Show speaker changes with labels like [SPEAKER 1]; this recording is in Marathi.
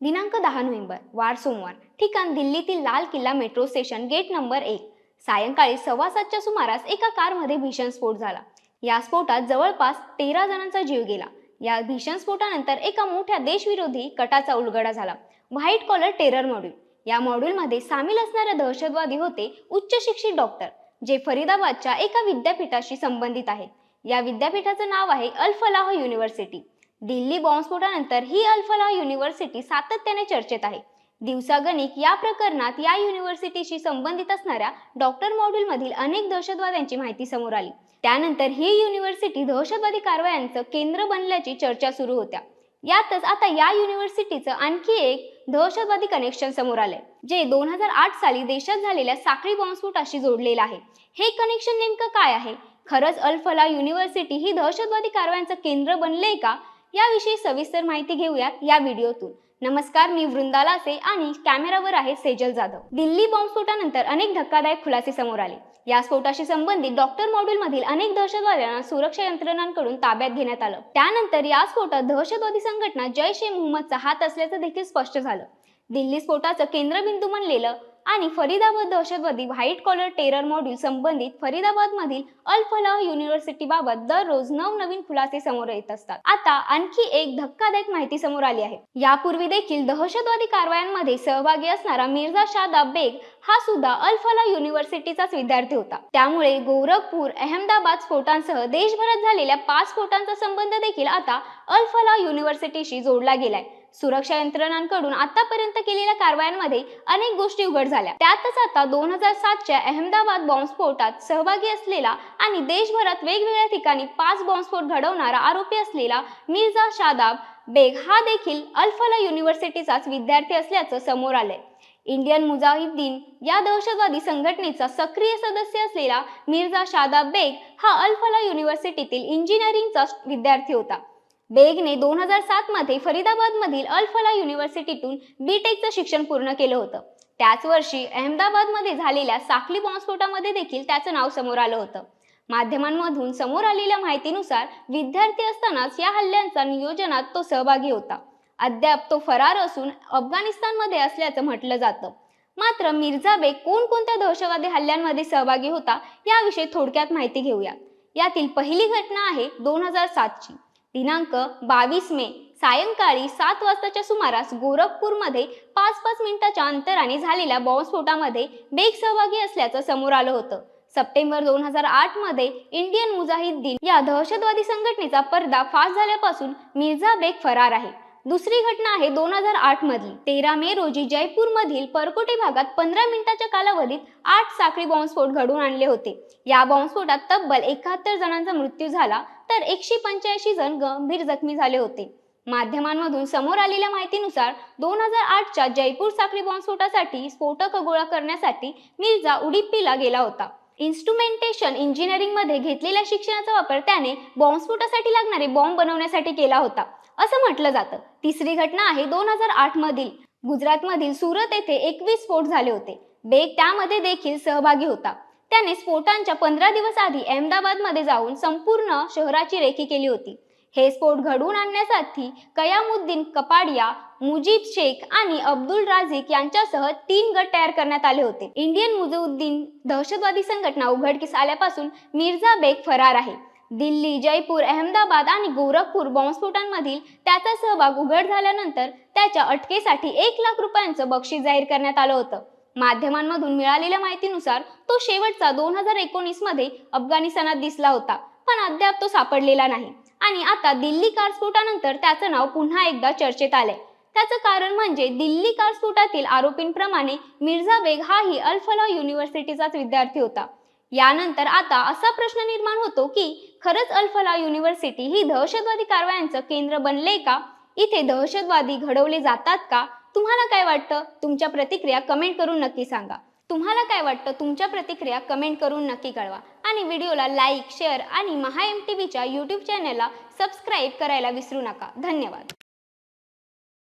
[SPEAKER 1] दिनांक दहा नोव्हेंबर वार सोमवार. ठिकाण दिल्लीतील लाल किल्ला मेट्रो स्टेशन गेट नंबर एक. सायंकाळी सव्वा सातच्या सुमारास एका कारमध्ये भीषण स्फोट झाला. या स्फोटात जवळपास तेरा जणांचा जीव गेला. या भीषण स्फोटानंतर एका मोठ्या देशविरोधी कटाचा उलगडा झाला. White collar terror module. या मॉड्यूलमध्ये सामील असणारे दहशतवादी होते उच्च शिक्षित डॉक्टर जे फरीदाबादच्या एका विद्यापीठाशी संबंधित आहेत. या विद्यापीठाचं नाव आहे अल फलाह युनिव्हर्सिटी. दिल्ली बॉम्बस्फोटानंतर ही अल्फला युनिव्हर्सिटी सातत्याने चर्चेत आहे. दिवसागणिक या प्रकरणात या युनिव्हर्सिटीशी संबंधित असणाऱ्या डॉक्टर मॉड्यूलमधील अनेक दहशतवाद्यांची माहिती समोर आली. त्यानंतर ही युनिव्हर्सिटी दहशतवादी कारवायांचं केंद्र बनल्याची चर्चा सुरू होत्या. यातच आता या युनिव्हर्सिटीचं आणखी एक दहशतवादी कनेक्शन समोर आलंय जे दोन हजार आठ साली देशात झालेल्या साखळी बॉम्बस्फोटाशी जोडलेलं आहे. हे कनेक्शन नेमकं काय आहे? खरंच अल्फला युनिव्हर्सिटी ही दहशतवादी कारवायांचं केंद्र बनले का? याविषयी सविस्तर माहिती घेऊयात या व्हिडिओतून. नमस्कार मी वृंदालासे आणि कॅमेरावर आहे सेजल जाधव. दिल्ली बॉम्बस्फोटानंतर अनेक धक्कादायक खुलासे समोर आले. या स्फोटाशी संबंधित डॉक्टर मॉड्यूल मधील अनेक दहशतवाद्यांना सुरक्षा यंत्रणांकडून ताब्यात घेण्यात आलं. त्यानंतर या स्फोटात दहशतवादी संघटना जैश ए मोहम्मदचा हात असल्याचं देखील स्पष्ट झालं. दिल्ली स्फोटाचं केंद्रबिंदू म्हणलेलं आणि फरीदाबाद दहशतवादी व्हाईट कॉलर टेरर मॉड्यूल संबंधित फरीदाबादमधील अल फलाह युनिव्हर्सिटीबाबत दररोज नवनवीन खुलासे समोर येत असतात. आता आणखी एक धक्कादायक माहिती समोर आली आहे. यापूर्वी देखील दहशतवादी कारवायांमध्ये सहभागी असणारा मिर्झा शादाब बेग हा सुद्धा अल फलाह युनिव्हर्सिटीचाच विद्यार्थी होता. त्यामुळे गोरखपूर अहमदाबाद स्फोटांसह देशभरात झालेल्या पाच स्फोटांचा संबंध देखील आता अल फलाह युनिव्हर्सिटीशी जोडला गेलाय. सुरक्षा यंत्रणांकडून आतापर्यंत केलेल्या कारवायांमध्ये अनेक गोष्टी उघड झाल्या. त्यातच आता दोन हजार सातच्या अहमदाबाद बॉम्बस्फोटात सहभागी असलेला आणि देशभरात वेगवेगळ्या ठिकाणी पाच बॉम्बस्फोट घडवणारा आरोपी असलेला मिर्झा शादाब बेग हा देखील अल्फला युनिव्हर्सिटीचाच विद्यार्थी असल्याचं समोर आलंय. इंडियन मुजाहिद्दीन या दहशतवादी संघटनेचा सक्रिय सदस्य असलेला मिर्झा शादाब बेग हा अल्फला युनिव्हर्सिटीतील इंजिनिअरिंगचा विद्यार्थी होता. बेगने दोन हजार सात मध्ये फरीदाबादमधील अल्फला युनिव्हर्सिटीतून बी टेकचं शिक्षण पूर्ण केलं होतं. त्याच वर्षी अहमदाबादमध्ये झालेल्या साखली बॉम्बस्फोटामध्ये देखील त्याचं नाव समोर आलं होतं. माध्यमांमधून समोर आलेल्या माहितीनुसार विद्यार्थी असतानाच या हल्ल्यांचा नियोजनात तो सहभागी होता. अद्याप तो फरार असून अफगाणिस्तानमध्ये असल्याचं म्हटलं जातं. मात्र मिर्झा बेग कोणकोणत्या दहशतवादी हल्ल्यांमध्ये सहभागी होता याविषयी थोडक्यात माहिती घेऊया. यातील पहिली घटना आहे दोन हजार सातची. दिनांक बावीस मे सायंकाळी सात वाजताच्या सुमारास गोरखपूरमध्ये पाच पाच मिनिटाच्या अंतराने झालेल्या बॉम्बस्फोटामध्ये बेग सहभागी असल्याचं समोर आलं होतं. सप्टेंबर दोन हजार आठमध्ये इंडियन मुजाहिद्दीन या दहशतवादी संघटनेचा पर्दा फास झाल्यापासून मिर्झा बेग फरार आहे. दुसरी घटना आहे दोन हजार आठ मधली. तेरा मे रोजी जयपूर मधील परकोटे भागात पंधरा मिनिटाच्या कालावधीत आठ साखळी बॉम्बस्फोट घडवून आणले होते. या बॉम्बस्फोटात तब्बल एकाहत्तर जणांचा मृत्यू झाला तर एकशे पंच्याऐंशी जण गंभीर जखमी झाले होते. माध्यमांमधून समोर आलेल्या माहितीनुसार दोन हजार आठच्या जयपूर साखळी बॉम्बस्फोटासाठी स्फोटक गोळा करण्यासाठी मिर्झा उडीप्पीला गेला होता. इन्स्ट्रुमेंटेशन इंजिनिअरिंगमध्ये घेतलेल्या शिक्षणाचा वापर त्याने बॉम्बस्फोटासाठी लागणारे बॉम्ब बनवण्यासाठी केला होता. असं म्हटलं जातं. तिसरी घटना आहे दोन हजार आठ मधील. गुजरातमधील सुरत येथे एकवीस स्फोट झाले होते. बेग त्यामध्ये देखील सहभागी होता. त्याने स्फोटांच्या पंधरा दिवस आधी अहमदाबादमध्ये जाऊन संपूर्ण शहराची रेखी केली होती. हे स्फोट घडवून आणण्यासाठी कयामुद्दीन कपाडिया मुजीब शेख आणि अब्दुल राझिक यांच्यासह तीन गट तयार करण्यात आले होते. इंडियन मुजउद्दीन दहशतवादी संघटना उघडकीस आल्यापासून मिर्झा बेग फरार आहे. दिल्ली जयपूर अहमदाबाद आणि गोरखपूर बॉम्बस्फोटांमधील त्याचा सहभाग उघड झाल्यानंतर त्याच्या अटकेसाठी एक लाख रुपयांचं बक्षीस जाहीर करण्यात आलं होतं. माध्यमांमधून मिळालेल्या माहितीनुसार तो शेवटचा दोन हजार एकोणीसमध्ये अफगाणिस्तानात दिसला होता पण अद्याप तो सापडलेला नाही. आणि आता दिल्ली कार स्फोटानंतर त्याचं नाव पुन्हा एकदा चर्चेत आलंय. त्याचं कारण म्हणजे दिल्ली कार स्फोटातील आरोपींप्रमाणे मिर्झा बेग हाही अल्फला युनिव्हर्सिटीचाच विद्यार्थी होता. यानंतर आता असा प्रश्न निर्माण होतो की खरंच अल्फला युनिव्हर्सिटी ही दहशतवादी कारवायांचं केंद्र बनले का? इथे दहशतवादी घडवले जातात का? तुम्हाला काय वाटतं? तुमच्या प्रतिक्रिया कमेंट करून नक्की सांगा. तुम्हाला काय वाटतं? तुमच्या प्रतिक्रिया कमेंट करून नक्की कळवा. आणि व्हिडिओला लाईक शेअर आणि महा एम टी व्हीच्या यूट्यूब चॅनलला सबस्क्राईब करायला विसरू नका. धन्यवाद.